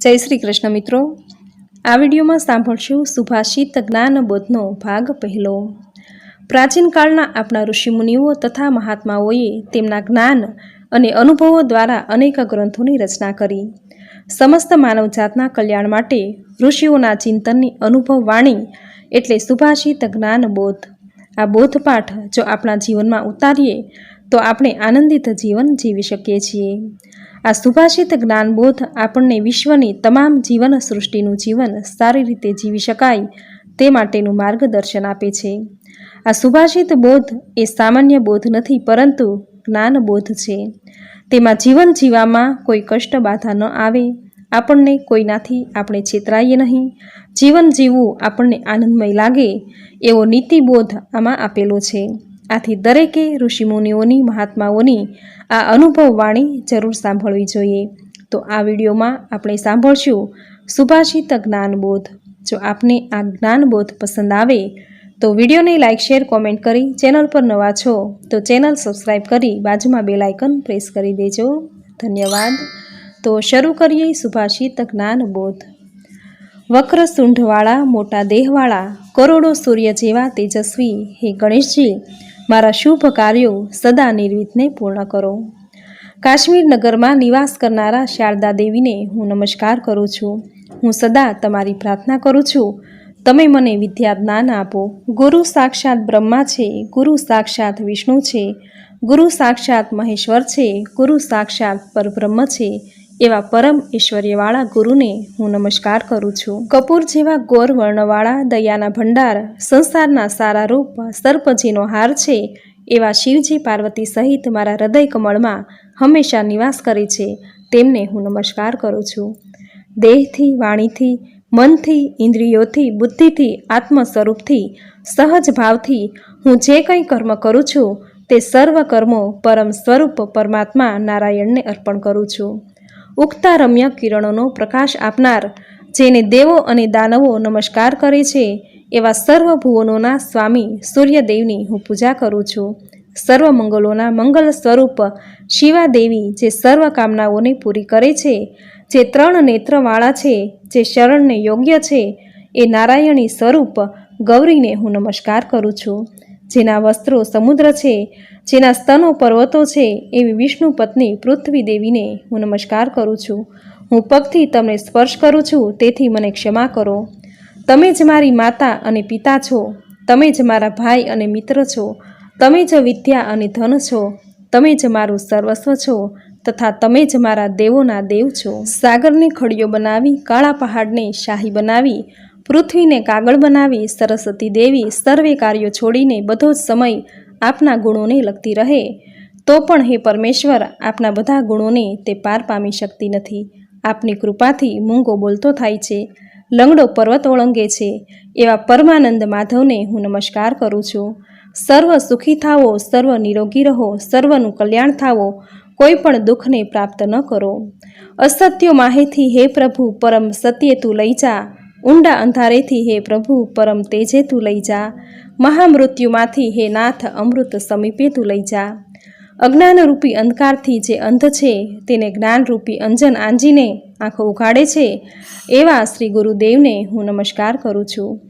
જય શ્રી કૃષ્ણ મિત્રો. આ વિડીયોમાં સાંભળશું સુભાષિત જ્ઞાનબોધનો ભાગ પહેલો. પ્રાચીન કાળના આપણા ઋષિમુનિઓ તથા મહાત્માઓએ તેમના જ્ઞાન અને અનુભવો દ્વારા અનેક ગ્રંથોની રચના કરી. સમસ્ત માનવજાતના કલ્યાણ માટે ઋષિઓના ચિંતનની અનુભવ વાણી એટલે સુભાષિત જ્ઞાનબોધ આ બોધપાઠ જો આપણા જીવનમાં ઉતારીએ તો આપણે આનંદિત જીવન જીવી શકીએ છીએ. આ સુભાષિત જ્ઞાનબોધ આપણને વિશ્વની તમામ જીવન સૃષ્ટિનું જીવન સારી રીતે જીવી શકાય તે માટેનું માર્ગદર્શન આપે છે. આ સુભાષિત બોધ એ સામાન્ય બોધ નથી, પરંતુ જ્ઞાનબોધ છે. તેમાં જીવન જીવવામાં કોઈ કષ્ટ બાધા ન આવે, આપણને કોઈનાથી આપણે છેતરાઈએ નહીં. જીવન જીવવું આપણને આનંદમય લાગે એવો નીતિબોધ આમાં આપેલો છે. આથી દરેકે ઋષિમુનિઓની, મહાત્માઓની આ અનુભવ વાણી જરૂર સાંભળવી જોઈએ. તો આ વિડીયોમાં આપણે સાંભળશું સુભાષિત જ્ઞાનબોધ. જો આપને આ જ્ઞાનબોધ પસંદ આવે, તો વિડીયોને લાઇક, શેર, કોમેન્ટ કરી ચેનલ પર નવા છો, તો ચેનલ સબસ્ક્રાઈબ કરી બાજુમાં બે લાઇકન પ્રેસ કરી દેજો. ધન્યવાદ. તો શરૂ કરીએ સુભાષિત જ્ઞાનબોધ. વક્ર સૂંઢવાળા, મોટા દેહવાળા, કરોડો સૂર્ય જેવા તેજસ્વી. હે ગણેશજી મારા શુભ કાર્યો સદા નિર્વિઘ્ને પૂર્ણ કરો. કાશ્મીર નગરમાં નિવાસ કરનારા શારદા દેવીને હું નમસ્કાર કરું છું. હું સદા તમારી પ્રાર્થના કરું છું. તમે મને વિદ્યા જ્ઞાન આપો. ગુરુ સાક્ષાત બ્રહ્મા છે, ગુરુ સાક્ષાત વિષ્ણુ છે, ગુરુ સાક્ષાત મહેશ્વર છે, ગુરુ સાક્ષાત પરબ્રહ્મ છે એવા પરમ ઐશ્વર્યવાળા ગુરુને હું નમસ્કાર કરું છું. કપૂર જેવા ગોર વર્ણવાળા, દયાના ભંડાર, સંસારના સારા રૂપ, સર્પજીનો હાર છે, એવા શિવજી પાર્વતી સહિત મારા હૃદય કમળમાં હંમેશા નિવાસ કરે છે, તેમને હું નમસ્કાર કરું છું. દેહથી, વાણીથી, મનથી, ઇન્દ્રિયોથી, બુદ્ધિથી આત્મ સ્વરૂપથી સહજ ભાવથી હું જે કંઈ કર્મ કરું છું, તે સર્વ કર્મો પરમ સ્વરૂપ પરમાત્મા નારાયણને અર્પણ કરું છું. ઉગતા રમ્ય કિરણોનો પ્રકાશ આપનાર, જેને દેવો અને દાનવો નમસ્કાર કરે છે, એવા સર્વ ભુવનોના સ્વામી સૂર્યદેવની હું પૂજા કરું છું. સર્વ મંગલોના મંગલ સ્વરૂપ શિવાદેવી જે સર્વ કામનાઓને પૂરી કરે છે, જે ત્રણ નેત્રવાળા છે, જે શરણને યોગ્ય છે, એ નારાયણી સ્વરૂપ ગૌરીને હું નમસ્કાર કરું છું. જેના વસ્ત્રો સમુદ્ર છે, જેના સ્તનો પર્વતો છે, એવી વિષ્ણુ પત્ની પૃથ્વી દેવીને હું નમસ્કાર કરું છું. હું પગથી તમને સ્પર્શ કરું છું, તેથી મને ક્ષમા કરો. તમે જ મારી માતા અને પિતા છો. તમે જ મારા ભાઈ અને મિત્ર છો. તમે જ વિદ્યા અને ધન છો. તમે જ મારું સર્વસ્વ છો તથા તમે જ મારા દેવોના દેવ છો. સાગરને ખડીયો બનાવી, કાળા પહાડને શાહી બનાવી પૃથ્વીને કાગળ બનાવી સરસ્વતી દેવી સર્વે કાર્યો છોડીને બધો જ સમય આપના ગુણોને લગતી રહે. તો પણ હે પરમેશ્વર, આપના બધા ગુણોને તે પાર પામી શકતી નથી. આપની કૃપાથી મૂંગો બોલતો થાય છે. લંગડો પર્વત ઓળંગે છે. એવા પરમાનંદ માધવને હું નમસ્કાર કરું છું. સર્વ સુખી થાવો સર્વ નિરોગી રહો, સર્વનું કલ્યાણ થાવો કોઈ પણ દુઃખને પ્રાપ્ત ન કરો. અસત્યો માહેથી હે પ્રભુ, પરમ સત્ય તું લઈ જા. ઊંડા અંધારેથી હે પ્રભુ, પરમ તેજે તું લઈ જા. મહામૃત્યુમાંથી હે નાથ, અમૃત સમીપે તું લઈ જા. અજ્ઞાનરૂપી અંધકારથી જે અંધ છે, તેને જ્ઞાનરૂપી અંજન આંજીને આંખો ઉઘાડે છે, એવા શ્રી ગુરુદેવને હું નમસ્કાર કરું છું.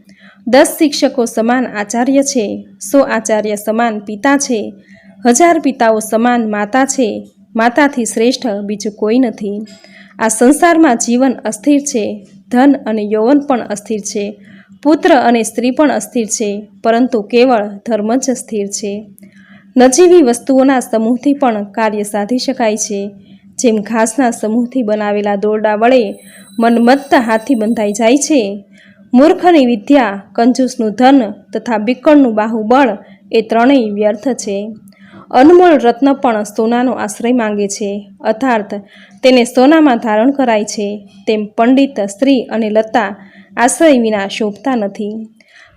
દસ શિક્ષકો સમાન આચાર્ય છે, સો આચાર્ય સમાન પિતા છે, હજાર પિતાઓ સમાન માતા છે, માતાથી શ્રેષ્ઠ બીજું કોઈ નથી. આ સંસારમાં જીવન અસ્થિર છે ધન અને યૌવન પણ અસ્થિર છે. પુત્ર અને સ્ત્રી પણ અસ્થિર છે, પરંતુ કેવળ ધર્મ જ સ્થિર છે. નજીવી વસ્તુઓના સમૂહથી પણ કાર્ય સાધી શકાય છે. જેમ ઘાસના સમૂહથી બનાવેલા દોરડા વડે મનમત્ત હાથી બંધાઈ જાય છે. મૂર્ખની વિદ્યા, કંજૂસનું ધન તથા બિકણનું બાહુબળ એ ત્રણેય વ્યર્થ છે. અનમોલ રત્ન પણ સોનાનો આશ્રય માંગે છે. અર્થાત તેને સોનામાં ધારણ કરાય છે. તેમ પંડિત, સ્ત્રી અને લતા આશ્રય વિના શોભતા નથી.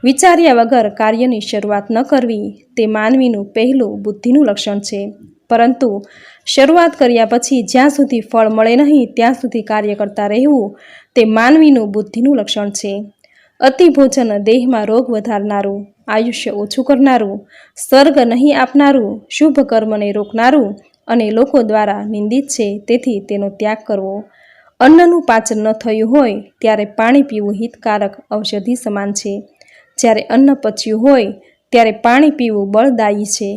વિચાર્યા વગર કાર્યની શરૂઆત ન કરવી તે માનવીનું પહેલું બુદ્ધિનું લક્ષણ છે. પરંતુ શરૂઆત કર્યા પછી જ્યાં સુધી ફળ મળે નહીં, ત્યાં સુધી કાર્ય કરતા રહેવું તે માનવીનું બુદ્ધિનું લક્ષણ છે. અતિભોજન દેહમાં રોગ વધારનારું આયુષ્ય ઓછું કરનારું, સ્વર્ગ નહીં આપનારું, શુભ કર્મને રોકનારું અને લોકો દ્વારા નિંદિત છે, તેથી તેનો ત્યાગ કરવો. અન્નનું પાચન ન થયું હોય, ત્યારે પાણી પીવું હિતકારક ઔષધિ સમાન છે. જ્યારે અન્ન પચ્યું હોય, ત્યારે પાણી પીવું બળદાયી છે.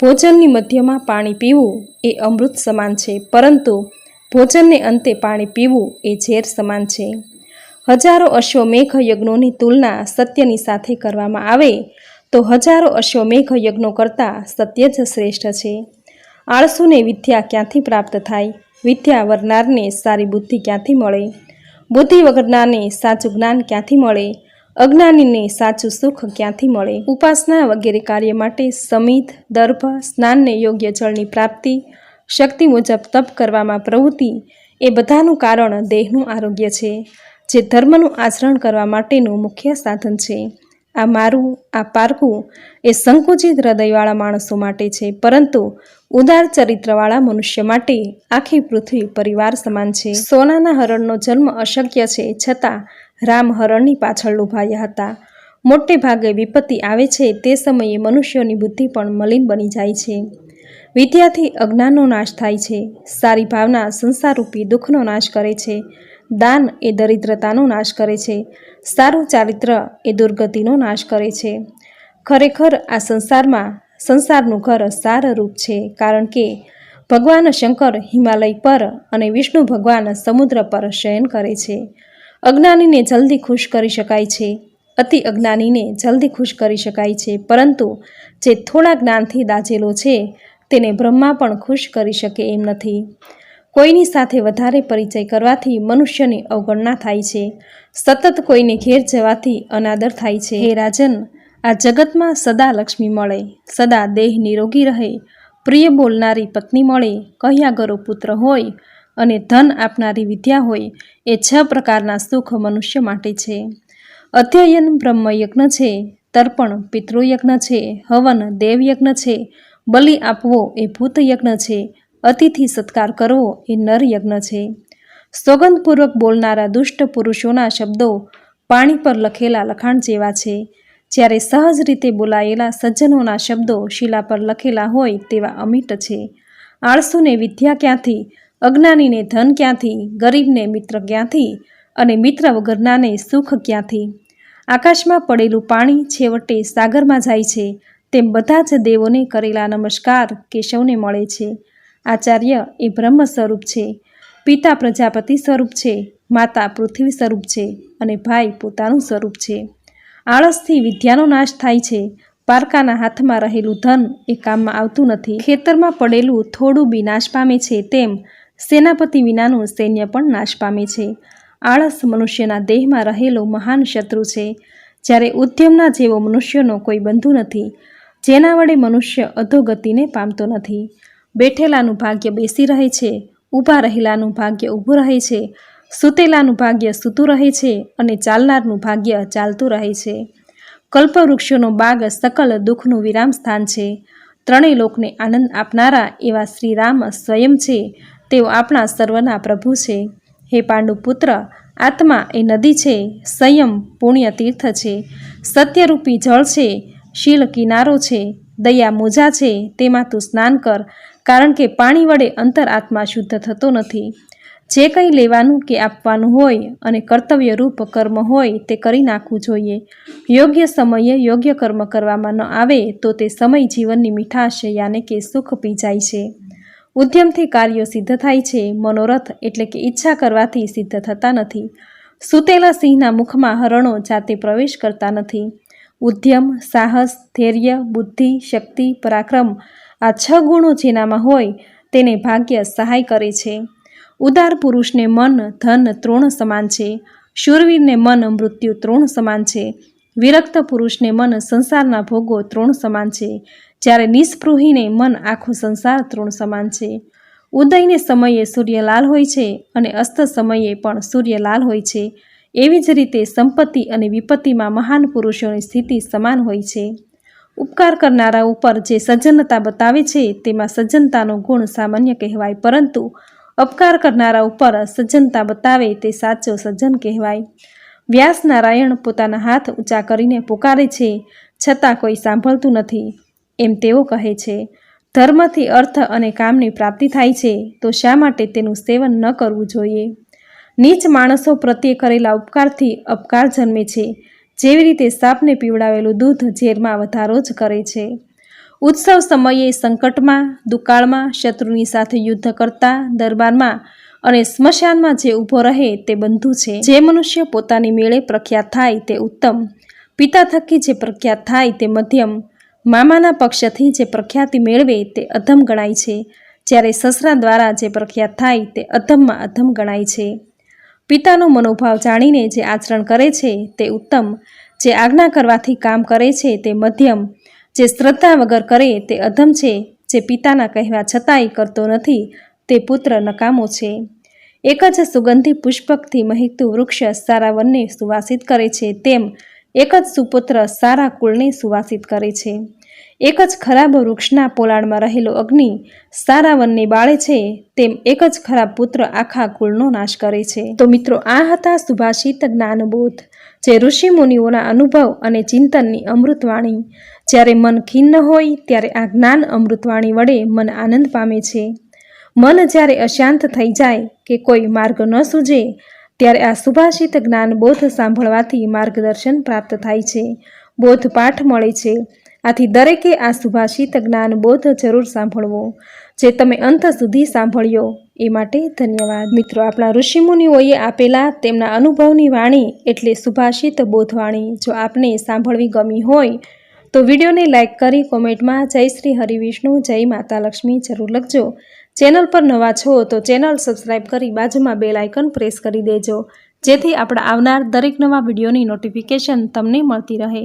ભોજનની મધ્યમાં પાણી પીવું એ અમૃત સમાન છે, પરંતુ ભોજનને અંતે પાણી પીવું એ ઝેર સમાન છે. હજારો અશ્વમેઘ યજ્ઞોની તુલના સત્યની સાથે કરવામાં આવે, તો હજારો અશ્વમેઘ યજ્ઞો કરતાં સત્ય જ શ્રેષ્ઠ છે. આળસુને વિદ્યા ક્યાંથી પ્રાપ્ત થાય? વિદ્યા વરનારને સારી બુદ્ધિ ક્યાંથી મળે? બુદ્ધિ વગરનારને સાચું જ્ઞાન ક્યાંથી મળે? અજ્ઞાનીને સાચું સુખ ક્યાંથી મળે? ઉપાસના વગેરે કાર્ય માટે સમિત, દર્ભ, સ્નાનને યોગ્ય જળની પ્રાપ્તિ, શક્તિ મુજબ તપ કરવામાં પ્રવૃત્તિ, એ બધાનું કારણ દેહનું આરોગ્ય છે. જે ધર્મનું આચરણ કરવા માટેનું મુખ્ય સાધન છે. આ મારું, આ પારકું એ સંકુચિત હૃદયવાળા માણસો માટે છે, પરંતુ ઉદાર ચરિત્રવાળા મનુષ્ય માટે આખી પૃથ્વી પરિવાર સમાન છે. સોનાના હરણનો જન્મ અશક્ય છે, છતાં રામ હરણની પાછળ લુભાયા હતા. મોટે ભાગે વિપત્તિ આવે છે, તે સમયે મનુષ્યોની બુદ્ધિ પણ મલિન બની જાય છે. વિદ્યાથી અજ્ઞાનનો નાશ થાય છે. સારી ભાવના સંસારરૂપી દુઃખનો નાશ કરે છે. દાન એ દરિદ્રતાનો નાશ કરે છે. સારું ચારિત્ર એ દુર્ગતિનો નાશ કરે છે. ખરેખર આ સંસારમાં સંસારનું ઘર સારરૂપ છે, કારણ કે ભગવાન શંકર હિમાલય પર અને વિષ્ણુ ભગવાન સમુદ્ર પર શયન કરે છે. અજ્ઞાનીને જલ્દી ખુશ કરી શકાય છે, અતિ અજ્ઞાનીને જલ્દી ખુશ કરી શકાય છે, પરંતુ જે થોડા જ્ઞાનથી દાજેલો છે, તેને બ્રહ્મા પણ ખુશ કરી શકે એમ નથી. કોઈની સાથે વધારે પરિચય કરવાથી મનુષ્યની અવગણના થાય છે. સતત કોઈને ઘેર જવાથી અનાદર થાય છે. હે રાજન, આ જગતમાં સદા લક્ષ્મી મળે, સદા દેહ નિરોગી રહે. પ્રિય બોલનારી પત્ની મળે, કહ્યા ગરો પુત્ર હોય, અને ધન આપનારી વિદ્યા હોય, એ છ પ્રકારના સુખ મનુષ્ય માટે છે. અધ્યયન બ્રહ્મયજ્ઞ છે, તર્પણ પિતૃયજ્ઞ છે, હવન દેવયજ્ઞ છે, બલિ આપવો એ ભૂતયજ્ઞ છે અતિથિ સત્કાર કરવો એ નરયજ્ઞ છે. સોગંદપૂર્વક બોલનારા દુષ્ટ પુરુષોના શબ્દો પાણી પર લખેલા લખાણ જેવા છે. જ્યારે સહજ રીતે બોલાયેલા સજ્જનોના શબ્દો શિલા પર લખેલા હોય તેવા અમિટ છે. આળસુને વિદ્યા ક્યાંથી, અજ્ઞાનીને ધન ક્યાંથી, ગરીબને મિત્ર ક્યાંથી અને મિત્ર વગરનાને સુખ ક્યાંથી? આકાશમાં પડેલું પાણી છેવટે સાગરમાં જાય છે. તેમ બધા જ દેવોને કરેલા નમસ્કાર કેશવને મળે છે. આચાર્ય એ બ્રહ્મ સ્વરૂપ છે, પિતા પ્રજાપતિ સ્વરૂપ છે, માતા પૃથ્વી સ્વરૂપ છે અને ભાઈ પોતાનું સ્વરૂપ છે. આળસથી વિદ્યાનો નાશ થાય છે. પારકાના હાથમાં રહેલું ધન એ કામમાં આવતું નથી. ખેતરમાં પડેલું થોડું બી નાશ પામે છે તેમ સેનાપતિ વિનાનું સૈન્ય પણ નાશ પામે છે. આળસ મનુષ્યના દેહમાં રહેલો મહાન શત્રુ છે. જ્યારે ઉદ્યમના જેવો મનુષ્યનો કોઈ બંધુ નથી, જેના વડે મનુષ્ય અધોગતિને પામતો નથી. બેઠેલાનું ભાગ્ય બેસી રહે છે, ઊભા રહેલાનું ભાગ્ય ઊભું રહે છે, સૂતેલાનું ભાગ્ય સૂતું રહે છે અને ચાલનારનું ભાગ્ય ચાલતું રહે છે. કલ્પવૃક્ષોનો બાગ સકલ દુઃખનું વિરામ સ્થાન છે. ત્રણેય લોકને આનંદ આપનારા એવા શ્રી રામ સ્વયં છે, તેઓ આપણા સર્વના પ્રભુ છે. હે પાંડુપુત્ર, આત્મા એ નદી છે, સંયમ પુણ્ય તીર્થ છે. સત્યરૂપી જળ છે, શીલ કિનારો છે, દયા મોજા છે, તેમાં તું સ્નાન કર કારણ કે પાણી વડે અંતર આત્મા શુદ્ધ થતો નથી. જે કંઈ લેવાનું કે આપવાનું હોય અને કર્તવ્યરૂપ કર્મ હોય તે કરી નાખવું જોઈએ. યોગ્ય સમયે યોગ્ય કર્મ કરવામાં ન આવે તો તે સમય જીવનની મીઠાશ યાને કે સુખ પી જાય છે. ઉદ્યમથી કાર્યો સિદ્ધ થાય છે. મનોરથ એટલે કે ઈચ્છા કરવાથી સિદ્ધ થતા નથી. સૂતેલા સિંહના મુખમાં હરણો જાતે પ્રવેશ કરતા નથી. ઉદ્યમ, સાહસ, ધૈર્ય, બુદ્ધિ, શક્તિ, પરાક્રમ આ છ ગુણો જેનામાં હોય તેને ભાગ્ય સહાય કરે છે. ઉદાર પુરુષને મન, ધન, તૃણ સમાન છે. શૂરવીરને મન, મૃત્યુ તૃણ સમાન છે. વિરક્ત પુરુષને મન, સંસારના ભોગો તૃણ સમાન છે. જ્યારે નિસ્પૃહીને મન, આખો સંસાર તૃણ સમાન છે. ઉદયને સમયે સૂર્ય લાલ હોય છે અને અસ્ત સમયે પણ સૂર્ય લાલ હોય છે. એવી જ રીતે સંપત્તિ અને વિપત્તિમાં મહાન પુરુષોની સ્થિતિ સમાન હોય છે. ઉપકાર કરનારા ઉપર જે સજ્જનતા બતાવે છે, તેમાં સજ્જનતાનો ગુણ સામાન્ય કહેવાય, પરંતુ અપકાર કરનારા ઉપર સજ્જનતા બતાવે તે સાચો સજ્જન કહેવાય. વ્યાસ નારાયણ પોતાના હાથ ઊંચા કરીને પોકારે છે, છતાં કોઈ સાંભળતું નથી. એમ તેઓ કહે છે, ધર્મથી અર્થ અને કામની પ્રાપ્તિ થાય છે, તો શા માટે તેનું સેવન ન કરવું જોઈએ? નીચ માણસો પ્રત્યે કરેલા ઉપકારથી અપકાર જન્મે છે જેવી રીતે સાપને પીવડાવેલું દૂધ ઝેરમાં વધારો જ કરે છે. ઉત્સવ સમયે સંકટમાં, દુકાળમાં, શત્રુની સાથે યુદ્ધ કરતા, દરબારમાં અને સ્મશાનમાં જે ઊભો રહે તે બંધુ છે. જે મનુષ્ય પોતાની મેળે પ્રખ્યાત થાય તે ઉત્તમ, પિતા થકી જે પ્રખ્યાત થાય તે મધ્યમ, મામાના પક્ષથી જે પ્રખ્યાતિ મેળવે તે અધમ ગણાય છે. જ્યારે સસરા દ્વારા જે પ્રખ્યાત થાય તે અધમમાં અધમ ગણાય છે. પિતાનો મનોભાવ જાણીને જે આચરણ કરે છે તે ઉત્તમ, જે આજ્ઞા કરવાથી કામ કરે છે તે મધ્યમ, જે શ્રદ્ધા વગર કરે તે અધમ છે, જે પિતાના કહેવા છતાંય કરતો નથી તે પુત્ર નકામો છે. એક જ સુગંધી પુષ્પકથી મહેકતું વૃક્ષ સારા વનને સુવાસિત કરે છે તેમ એક જ સુપુત્ર સારા કુળને સુવાસિત કરે છે. એક જ ખરાબ વૃક્ષના પોલાણમાં રહેલો અગ્નિ સારા વનને બાળે છે, તેમ એક જ ખરાબ પુત્ર આખા કુળનો નાશ કરે છે. તો મિત્રો, આ હતા સુભાષિત જ્ઞાનબોધ, જે ઋષિ મુનિઓના અનુભવ અને ચિંતનની અમૃતવાણી. જ્યારે મન ખિન્ન હોય, ત્યારે આ જ્ઞાન અમૃતવાણી વડે મન આનંદ પામે છે. મન જ્યારે અશાંત થઈ જાય કે કોઈ માર્ગ ન સૂજે, ત્યારે આ સુભાષિત જ્ઞાન બોધ સાંભળવાથી માર્ગદર્શન પ્રાપ્ત થાય છે. બોધ પાઠ મળે છે. આથી દરેકે આ સુભાષિત જ્ઞાન બોધ જરૂર સાંભળવો, જે તમે અંત સુધી સાંભળ્યો. એ માટે ધન્યવાદ. મિત્રો, આપણા ઋષિમુનિઓએ આપેલા તેમના અનુભવની વાણી એટલે સુભાષિત બોધવાણી. જો આપને સાંભળવી ગમી હોય, તો વિડીયોને લાઇક કરી કોમેન્ટમાં જય શ્રી હરિવિષ્ણુ જય માતા લક્ષ્મી જરૂર લખજો. ચેનલ પર નવા છો તો ચેનલ સબસ્ક્રાઇબ કરી બાજુમાં બેલ આઇકન પ્રેસ કરી દેજો. જેથી આપણા આવનાર દરેક નવા વિડીયોની નોટિફિકેશન તમને મળતી રહે.